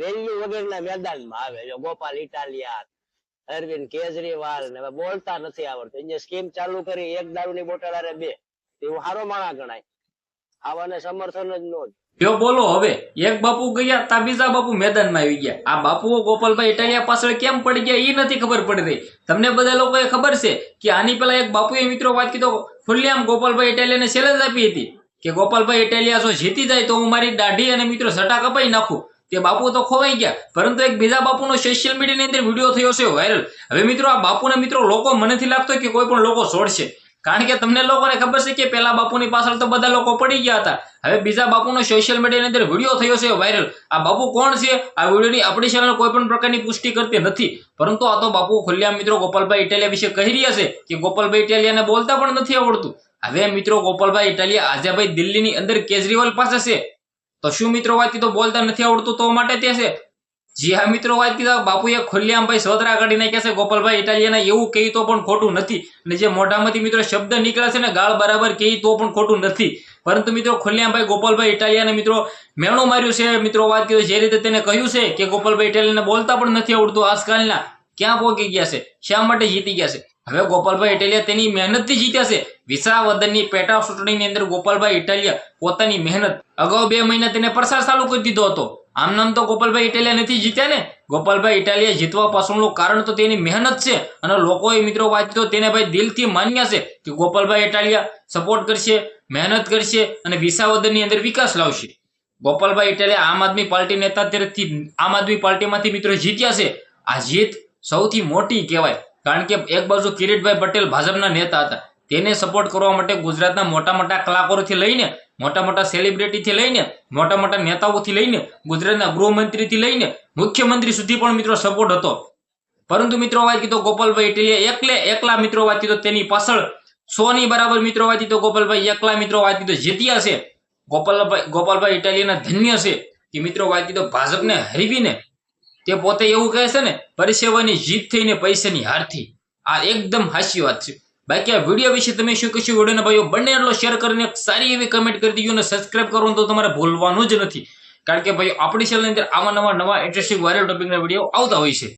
Value વગેરેના મેદાનમાં આવે. જો ગોપાલ ઇટાલિયા, અરવિંદ કેજરીવાલ ને બોલતા નથી આવડતું. એને સ્કીમ ચાલુ કરી, એક દારૂની બોટલ અરે બે. એવું હારો માણા ગણાય. આવાને સમર્થન જ નો જો બોલો હવે, એક બાપુ ગયા તા બીજા બાપુ મેદાનમાં આવી ગયા. આ બાપુઓ ગોપાલભાઈ ઇટાલિયા પાછળ કેમ પડી ગયા એ નથી ખબર પડી રહી. તમને બધા લોકોએ ખબર છે કે આની પેલા એક બાપુએ મિત્રો વાત કીધો, ખુલ્લેઆમ ગોપાલભાઈ ઇટાલિયાને ચેલેન્જ આપી હતી. કે ગોપાલભાઈ ઇટાલિયા જો જીતી જાય તો હું મારી દાઢી અને મિત્રો સટા કપાઈ નાખું. તે બાપુ તો ખોવાઈ ગયા. પરંતુ એક બીજા બાપુનો સોશિયલ મીડિયાની અંદર વીડિયો થયો છે વાયરલ હવે મિત્રો, આ બાપુને મિત્રો લોકો મને નથી લાગતો કે કોઈ પણ લોકો છોડશે. કારણ કે તમને લોકોને ખબર છે કે પેલા બાપુની પાછળ તો બધા લોકો પડી ગયા હતા. હવે બીજા બાપુનો સોશિયલ મીડિયાની અંદર વીડિયો થયો છે વાયરલ આ બાપુ કોણ છે? આ વિડીયોની આપણી ચેનલ કોઈ પણ પ્રકારની પુષ્ટિ કરતી નથી. પરંતુ આ તો બાપુ ખુલ્લા મિત્રો ગોપાલભાઈ ઇટાલિયા વિશે કહી રહ્યા છે કે ગોપાલભાઈ ઇટાલિયાને બોલતા પણ નથી આવડતું. હવે મિત્રો, ગોપાલભાઈ ઇટાલિયા આજે ભાઈ દિલ્હીની અંદર કેજરીવાલ પાસે છે. તો શું મિત્રો વાત તો બોલતા નથી આવડતું તો માટે તે છે? જી હા મિત્રો વાત કીધા બાપુએ ખુલ્લેઆમ ભાઈ સોતરા કાઢી નાખ્યા છે, ગોપાલભાઈ, ઇટાલિયાના એવું કહી તો પણ ખોટું નથી. અને જે મોઢામાંથી મિત્રો શબ્દ નીકળે છે ને, ગાળ બરાબર કહી તો પણ ખોટું નથી. પરંતુ મિત્રો ખોલ્યામભાઈ, ગોપાલભાઈ, ઇટાલિયાને મિત્રો મેણું માર્યું છે મિત્રો વાત કીધું જે રીતે તેને કહ્યું છે કે ગોપાલભાઈ, ઇટાલિયાને બોલતા પણ નથી આવડતું. આજકાલના ક્યાં પહોંચી ગયા છે? શા માટે જીતી ગયા છે? હવે ગોપાલભાઈ ઇટાલિયા તેની મહેનતથી જીત્યા છે. વિસાવદનની પેટા ચૂંટણીની અંદર ગોપાલભાઈ ઇટાલિયા પોતાની મહેનત અગાઉ બે મહિના તેને પ્રસાર ચાલુ કરી દીધો હતો. આમ નામ તો ગોપાલભાઈ ઇટાલિયા નથી જીત્યા ને? ગોપાલભાઈ ઇટાલિયા જીતવા પાછળનું કારણ તો તેની મહેનત છે અને લોકોએ મિત્રો વાત તેને ભાઈ દિલથી માન્યા છે કે ગોપાલભાઈ ઇટાલિયા સપોર્ટ કરશે, મહેનત કરશે અને વિસાવદનની અંદર વિકાસ લાવશે. ગોપાલભાઈ ઇટાલિયા આમ આદમી પાર્ટી નેતા તરફથી આમ આદમી પાર્ટીમાંથી મિત્રો જીત્યા છે. આ જીત સૌથી મોટી કહેવાય. કારણ કે એક બાજુ કિરીટભાઈ પટેલ ભાજપના નેતા હતા. તેને સપોર્ટ કરવા માટે ગુજરાતના મોટા મોટા કલાકારોથી લઈને, મોટા મોટા સેલિબ્રિટીથી લઈને, મોટા મોટા નેતાઓથી લઈને, ગુજરાતના ગૃહમંત્રીથી લઈને, મુખ્યમંત્રી સુધી પણ મિત્રો સપોર્ટ હતો. પરંતુ મિત્રો વાત કીધો ગોપાલભાઈ ઇટલીએ એકલે એકલા મિત્રો વાત કીધો, તેની પાછળ સો બરાબર મિત્રો વાત કીધો, ગોપાલભાઈ એકલા મિત્રો વાત કીધો, જીત્યા છે. ગોપાલભાઈ ગોપાલભાઈ ઇટાલિયાના ધન્ય છે. કે મિત્રો વાત કીધો, ભાજપને હરીવીને તે પોતે એવું કહે છે ને, પરિસેવાની જીત થઈને પૈસાની હારથી આ એકદમ હાસી વાત છે. બાકી આ વીડિયો વિશે તમે શું કહેશો વિડીયોના ભાઈઓ, બંને એટલો શેર કરીને સારી એવી કમેન્ટ કરી દીજો અને સબસ્ક્રાઇબ કરવાનું તો તમારે ભૂલવાનું જ નથી. કારણ કે ભાઈ આપણી ચેનલની અંદર આવા નવા નવા ઇન્ટરેસ્ટિંગ વાયરલ ટોપિકના વીડિયો આવતા હોય છે.